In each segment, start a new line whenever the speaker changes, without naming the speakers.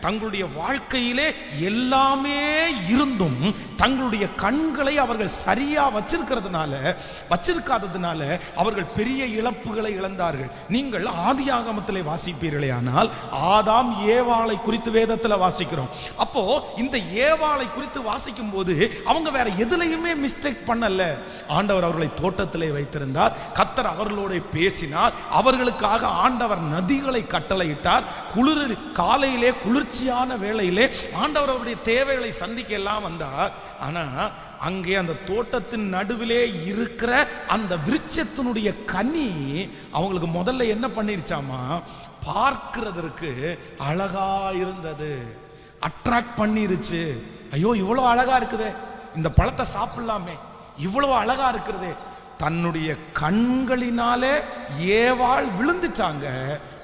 தங்களுடைய வாழ்க்கையிலே எல்லாமே இருந்தும் தங்களுடைய கண்களை அவர்கள் சரியா வச்சிருக்கிறதுனால வச்சிருக்காததுனால அவர்கள் பெரிய இழப்புகளை இழந்தார்கள். நீங்கள் ஆதி ஆகமத்திலே வாசிப்பீர்களே ஆனால் ஆதாம் ஏவாளை குறித்து வேதத்தில் வாசிக்கிறோம். அப்போ இந்த ஏவாளை குறித்து வாசிக்கும் போது அவங்க வேற எதுலையுமே மிஸ்டேக் பண்ணல. ஆண்டவர் அவர்களை தோட்டத்திலே வைத்திருந்தார். கத்தர் அவர்களோட பேசினார். அவர்களுக்காக ஆண்டவர் நதிகளை கட்டளையிட்டார். குளிர் காலையிலே குளிர் குளிர்ச்சியான வேளையிலே ஆண்டவர் அவருடைய தேவைகளை சந்திக்க எல்லாம் வந்தார். ஆனா அங்கே அந்த தோட்டத்தின் நடுவிலே இருக்கிற அந்த விருட்சத்தினுடைய கனி அவங்களுக்கு முதல்ல என்ன பண்ணிருச்சாமா? பார்க்கிறதற்கு அழகா இருந்தது. அட்ராக்ட் பண்ணிருச்சு. ஐயோ இவ்வளவு அழகா இருக்குதே. இந்த பழத்தை சாப்பிடலாமே. இவ்வளவு அழகா இருக்கிறதே தன்னுடைய கண்களினாலே ஏவாள் விழுந்துட்டாங்க.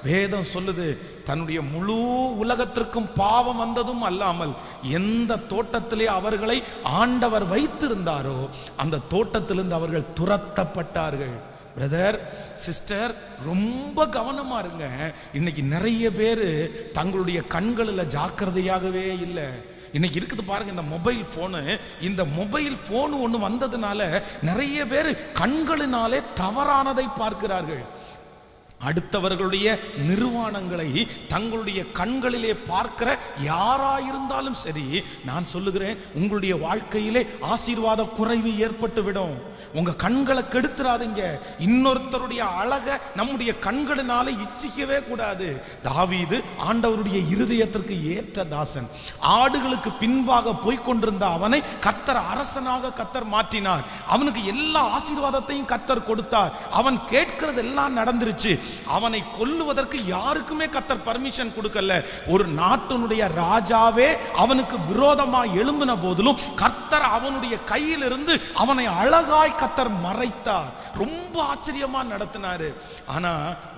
வேதம் சொல்லுது தன்னுடைய முழு உலகத்திற்கும் பாவம் வந்ததும் அல்லாமல் எந்த தோட்டத்திலே அவர்களை ஆண்டவர் வைத்திருந்தாரோ அந்த தோட்டத்திலிருந்து அவர்கள் துரத்தப்பட்டார்கள். பிரதர் சிஸ்டர் ரொம்ப கவனமாக இருங்க. இன்னைக்கு நிறைய பேர் தங்களுடைய கண்களில் ஜாக்கிரதையாகவே இல்லை. இன்னைக்கு இருக்குது பாருங்க இந்த மொபைல் ஃபோனு இந்த மொபைல் ஃபோனு ஒன்று வந்ததுனால நிறைய பேர் கண்களினாலே தவறானதை பார்க்கிறார்கள். அடுத்தவர்களுடைய நிர்வாணங்களை தங்களுடைய கண்களிலே பார்க்கிற யாராயிருந்தாலும் சரி நான் சொல்லுகிறேன் உங்களுடைய வாழ்க்கையிலே ஆசீர்வாத குறைவு ஏற்பட்டு விடும் உங்க கண்களை கெடுத்துறாதீங்க. இன்னொருத்தருடைய அழக நம்முடைய கண்களினால இச்சிக்கவே கூடாது. தாவீது ஆண்டவருடைய இருதயத்திற்கு ஏற்ற தாசன். ஆடுகளுக்கு பின்பாக போய்க் கொண்டிருந்த அவனை கத்தர் அரசனாக கத்தர் மாற்றினார். அவனுக்கு எல்லா ஆசீர்வாதத்தையும் கத்தர் கொடுத்தார். அவன் கேட்கிறது எல்லாம் நடந்துருச்சு. அவனை கொல்லுவதற்கு யாருக்குமே கத்தர் பர்மிஷன் கொடுக்கல. ஒரு நாட்டினுடைய ராஜாவே அவனுக்கு விரோதமா எழும்பின போதிலும் கர்த்தர் அவனுடைய கையிலிருந்து அவனை அழகாய் கத்தர் மறைத்தார். ரொம்ப ஆச்சரியமா நடத்தினாரு. ஆனா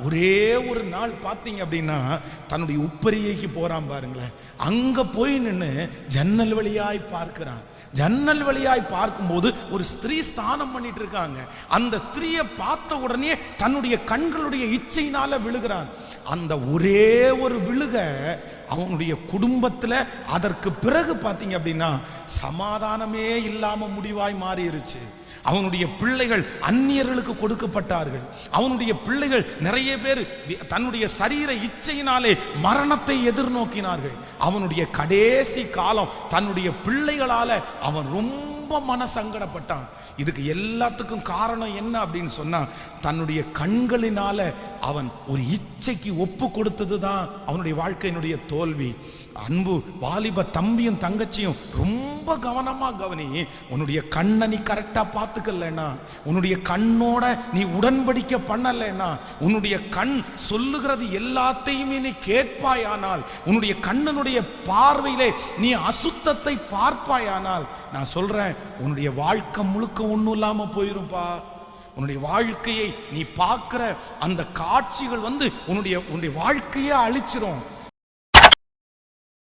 ஒரே ஒரு நாள் பார்த்தீங்க அப்படின்னா தன்னுடைய உப்பரியைக்கு போறான் பாருங்களேன். அங்க போய் நின்று ஜன்னல் வழியாய் பார்க்கிறான். ஜன்னல் வழியாய் பார்க்கும்போது ஒரு ஸ்திரீ ஸ்தானம் பண்ணிட்டு இருக்காங்க. அந்த ஸ்திரீயை பார்த்த உடனே தன்னுடைய கண்களுடைய இச்சையினால விழுகிறான். அந்த ஒரே ஒரு விழுக அவனுடைய குடும்பத்தில் அதற்கு பிறகு பார்த்தீங்க அப்படின்னா சமாதானமே இல்லாமல் முடிவாய் மாறிருச்சு. அவனுடைய பிள்ளைகள் அந்நியர்களுக்கு கொடுக்கப்பட்டார்கள். அவனுடைய பிள்ளைகள் நிறைய பேர் தன்னுடைய சரீர இச்சையினாலே மரணத்தை எதிர்நோக்கினார்கள். அவனுடைய கடைசி காலம் தன்னுடைய பிள்ளைகளால அவன் ரொம்ப மன சங்கடப்பட்டான் இதுக்கு எல்லாத்துக்கும் காரணம் என்ன அப்படின்னு சொன்னா தன்னுடைய கண்களினால அவன் ஒரு இச்சைக்கு ஒப்பு கொடுத்தது தான் அவனுடைய வாழ்க்கையினுடைய தோல்வி. அன்பு வாலிப தம்பியும் தங்கச்சியும் ரொம்ப ரொம்ப கவனமாக கவனி. உன்னுடைய கண்ணை நீ கரெக்டாக பார்த்துக்கலன்னா உன்னுடைய கண்ணோட நீ உடன்படிக்கை பண்ணலைன்னா உன்னுடைய கண் சொல்லுகிறது எல்லாத்தையுமே நீ கேட்பாயானால் உன்னுடைய கண்ணனுடைய பார்வையிலே நீ அசுத்தத்தை பார்ப்பாயானால் நான் சொல்கிறேன் உன்னுடைய வாழ்க்கை முழுக்க ஒன்றும் இல்லாமல் போயிருப்பா உன்னுடைய வாழ்க்கையை நீ பார்க்குற அந்த காட்சிகள் வந்து உன்னுடைய உன்னுடைய வாழ்க்கையே அழிச்சிரும்.